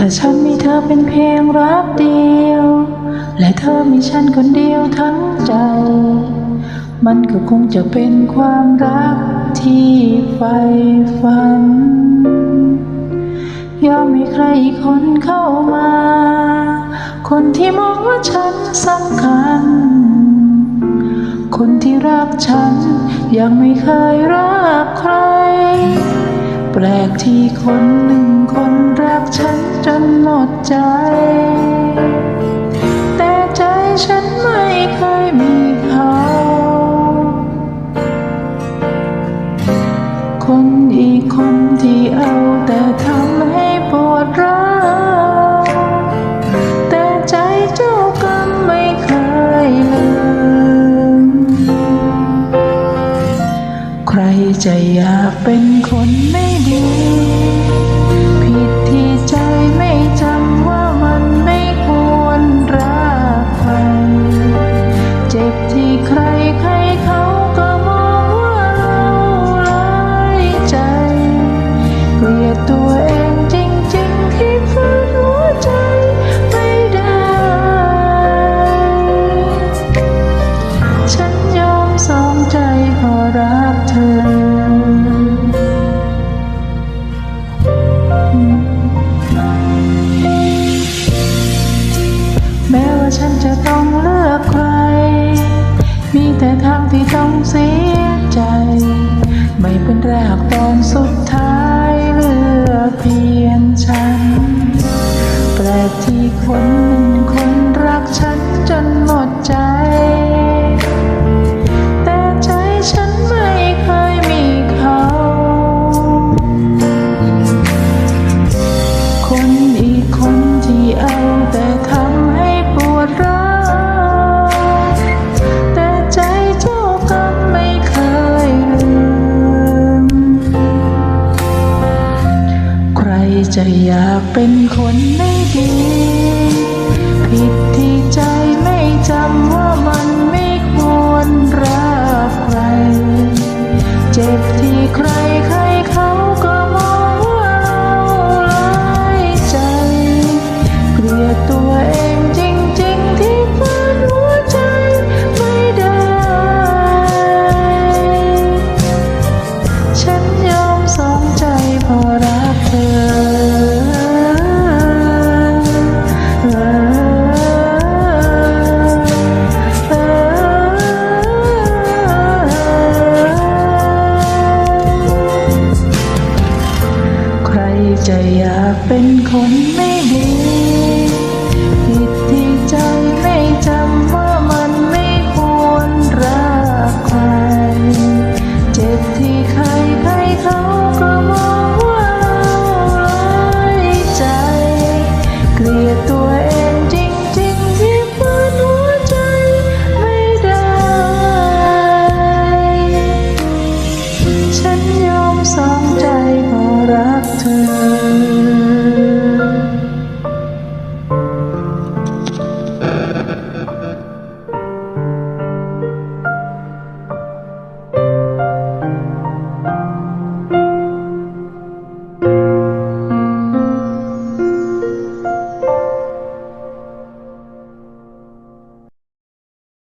ถ้าฉันมีเธอเป็นเพียงรักเดียว และเธอมีฉันคนเดียวทั้งใจ มันก็คงจะเป็นความรักที่ใฝ่ฝัน ยอมให้ใครอีกคนเข้ามา คนที่มองว่าฉันสำคัญ คนที่รักฉันยังไม่เคยรักใคร แปลกที่คนหนึ่งคนรักฉัน จนหมดใจ แต่ใจฉันไม่เคยมีเขา คนอีกคนที่เอาแต่ทำให้ปวดร้าวแต่ใจเจ้ากรรมไม่เคยลืม ใครจะอยากเป็นคนไม่ดี ฉันจะต้องเลือกใคร มีแต่ทางที่ต้องเสียใจ จะอยากเป็นคนไม่ดี ผิดที่ใจไม่จำว่า จะอยากเป็นคนไม่ดี